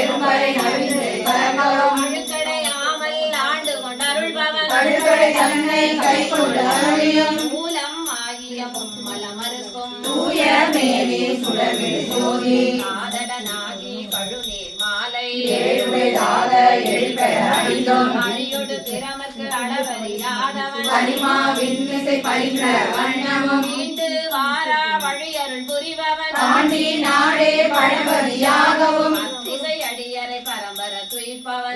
பெரும்பறை நவின்று பரமரும் அழுக்கடையாமல் ஆண்டு கொண்டருள்பவன் அழுக்கடை தன்னை கை கொண்டு அருளியும். மூலம் ஆகிய பொம்மலமருக்கும் தூய மேனி சுடர்விடு ஜோதி. ஆதடனாகி பழுநீர் மாலை. ஏழுடையாக எழுப்பெற அணிந்தும் அழியொடு பிறமர்க்கு அளவறியாதவன் பனிமா விண்மிசை பயின்ற வண்ணமும். மீண்டு வாரா வழியருள் புரிபவன். தாண்டி நாடே பரம்பர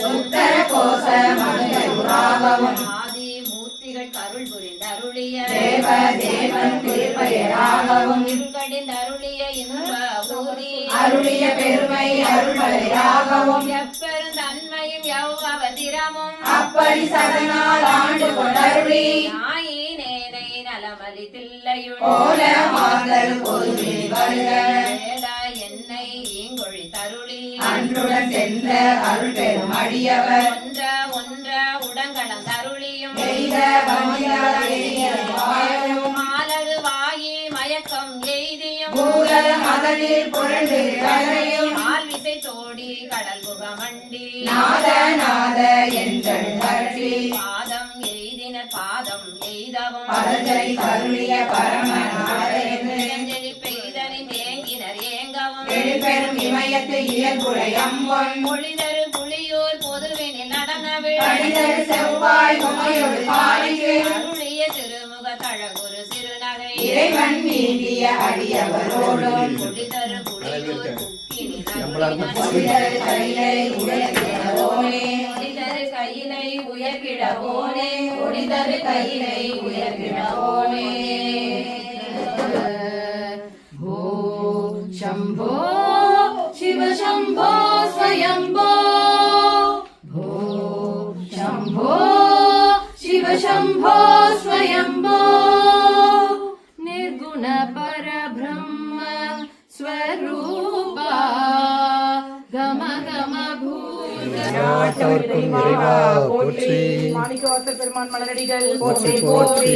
உத்தர கோச மதுரையுறாகவும் ஆதி மூர்த்திகள் கருள் புரிந்தருளிய தேவ தேவன் திருப்பெயராகவும் இருகடிந்தருளிய இன்ப ஊதி அருளிய பெருமை அருள்மலையாகவும் எப்பெருந்தன்மையும் எவ்வவதிரமும் அப்படி சதனால் ஆண்டு கொண்டருளி நாயினேனை நலமலி தில்லையுள் கோல மாந்தர் பொதுவில் வருக அன்றுடன் சென்ற அருள் பெரும் அடியவர் ஒன்ற ஒன்ற உடங்கலந்தருளியும் எய்த வந்தியாயும் மாலகு வாயி மயக்கம் எய்தியும் பூதல மகளிர் புரண்டு கரையும். ஆல்விசை தோடி கடல் புகமண்டி நாத நாத என்றல் அருளி. பாதம் எய்தவும். பதஞ்சலி பரமநாதன் செஞ்செழி எழுப்பெரும் இமயத்து இயல்புடை அம்பொன் பொழிதரு புலியூர் பொதுவினில் நடனவிழ் கணிதர் செவ்வாய் உமையொரு பாலிக்கு அருளிய திருமுக தழகுரு சிறுநகை இறைவன் நீண்டிய அடியவரோடும் பொழிதரு புலியூர் குக்கினி பொலிதரு கையிலை உயர்கிறவோனே பொழிதரு கையிலை உயர்கிடவோனே பொலிதரு கையிலை உயர்கிறவோனே भो शम्भो शिव शम्भो स्वयम्भो भो शम्भो शिव शम्भो स्वयम्भो निर्गुण परब्रह्म स्वरूपा गम गम भूत நாட்டவர்க்கும் இறைவா போற்றி மாணிக்கவாச பெருமான் மலரடிகள் போற்றி போற்றி